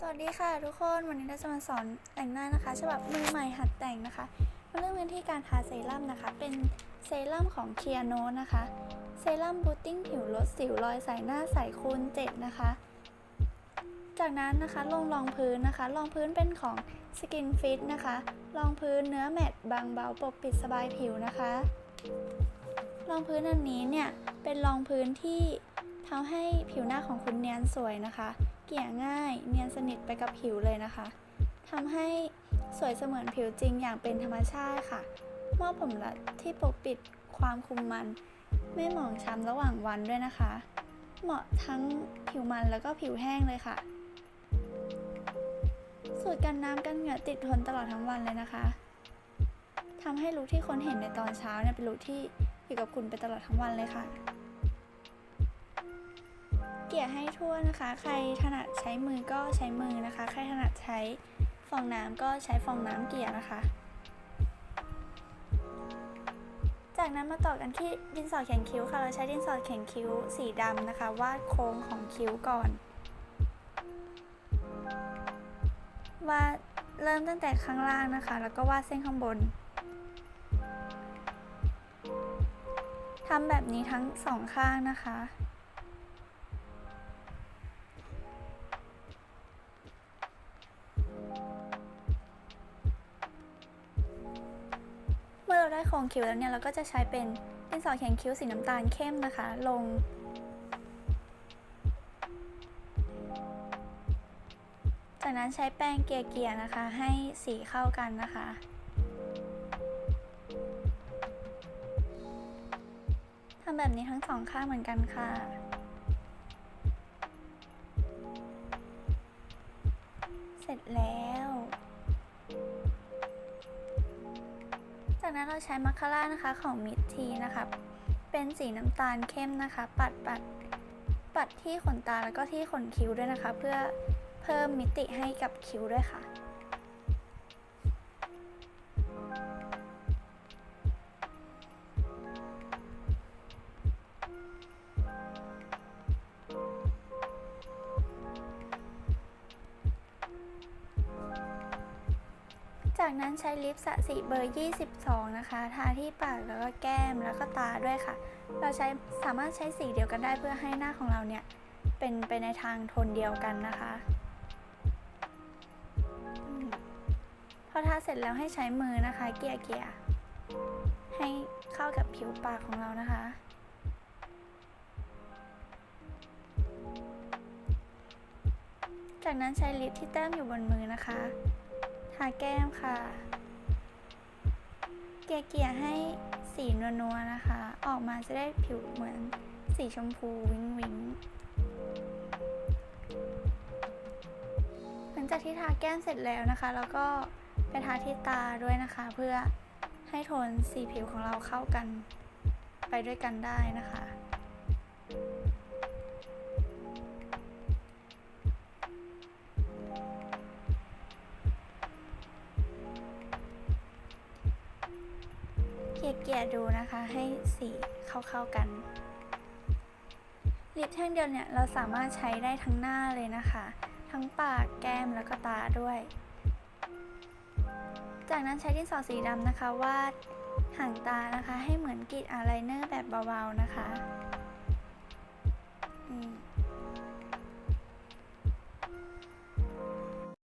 สวัสดีค่ะทุกคนวันนี้เราจะมาสอนแต่งหน้านะคะฉบับมือใหม่หัดแต่งนะคะมาเริ่มกันที่การทาเซรั่มนะคะ เป็นเซรั่มของเคียโนนะคะเซรั่มบูตติ้งผิวลดสิวรอยใสหน้าใสคูณ7นะคะ จากนั้นนะคะลงรองพื้นนะคะรองพื้นเป็นของ Skin Fit นะคะรองพื้นเนื้อแมตต์บางเบาปกปิดสบายผิวนะคะรองพื้นอันนี้เนี่ยเป็นรองพื้นที่ทำให้ผิวหน้าของคุณเนียนสวยนะคะ เกี่ยง่ายเนียนสนิทไปกับผิวเลยนะคะทำให้สวยเสมือนผิวจริงอย่างเป็นธรรมชาติค่ะมอบผมลัดที่ปกปิดความคุมมัน ไม่หมองช้ำระหว่างวันด้วยนะคะ เหมาะทั้งผิวมันแล้วก็ผิวแห้งเลยค่ะ สูตรกันน้ำกันเหงื่อติดทนตลอดทั้งวันเลยนะคะทำให้ลุคที่คนเห็นในตอนเช้าเนี่ยเป็นลุคที่อยู่กับคุณไปตลอดทั้งวันเลยค่ะ เกลี่ยให้ทั่วนะคะ ใครถนัดใช้มือก็ใช้มือนะคะ ใครถนัดใช้ฟองน้ำก็ใช้ฟองน้ำเกลี่ยนะคะ จากนั้นมาต่อกันที่ดินสอเขียนคิ้วค่ะ เราใช้ดินสอเขียนคิ้วสีดำนะคะ วาดโค้งของคิ้วก่อน วาดเริ่มตั้งแต่ข้างล่างนะคะ แล้วก็วาดเส้นข้างบนทำแบบนี้ทั้งสองข้างนะคะ ได้โครงคิ้วแล้วเนี่ยเราก็จะใช้เป็นดินสอเขียนคิ้วสีน้ำตาลเข้มนะคะ ลง จากนั้นใช้แป้งเกลี่ยๆนะคะ ให้สีเข้ากันนะคะทำแบบนี้ทั้งสองข้างเหมือนกันค่ะเสร็จแล้ว จากนั้นเราใช้มัคคาร่านะคะของมิดทีนะคะเป็นสีน้ำตาลเข้มนะคะ ปัดปัดปัดที่ขนตาแล้วก็ที่ขนคิ้วด้วยนะคะ เพื่อเพิ่มมิติให้กับคิ้วด้วยค่ะ จากนั้นใช้ลิปสะสีเบอร์ 22 นะคะ ทาที่ปากแล้วก็แก้มแล้วก็ตาด้วยค่ะ เราใช้สามารถใช้สีเดียวกันได้เพื่อให้หน้าของเราเนี่ย เป็นไปในทางโทนเดียวกันนะคะอพอทาเสร็จแล้วให้ใช้มือนะคะ เกลี่ยเกลี่ยให้เข้ากับผิวปากของเรานะคะจากนั้นใช้ลิปที่แต้มอยู่บนมือนะคะ ทาแก้มค่ะ เกลี่ยให้สีนัวๆนะคะ ออกมาจะได้ผิวเหมือนสีชมพูวิงวิงหลังจากที่ทาแก้มเสร็จแล้วนะคะ แล้วก็ไปทาที่ตาด้วยนะคะ เพื่อให้โทนสีผิวของเราเข้ากันไปด้วยกันได้นะคะ เกียดูนะคะให้สีเข้าๆกันลิปแท่งเดียวเนี่ยเราสามารถใช้ได้ทั้งหน้าเลยนะคะ ทั้งปากแก้มแล้วก็ตาด้วย จากนั้นใช้ดินสอสีดำนะคะวาดหางตานะคะ ให้เหมือนกรีดอายไลเนอร์แบบเบาๆนะคะ อืม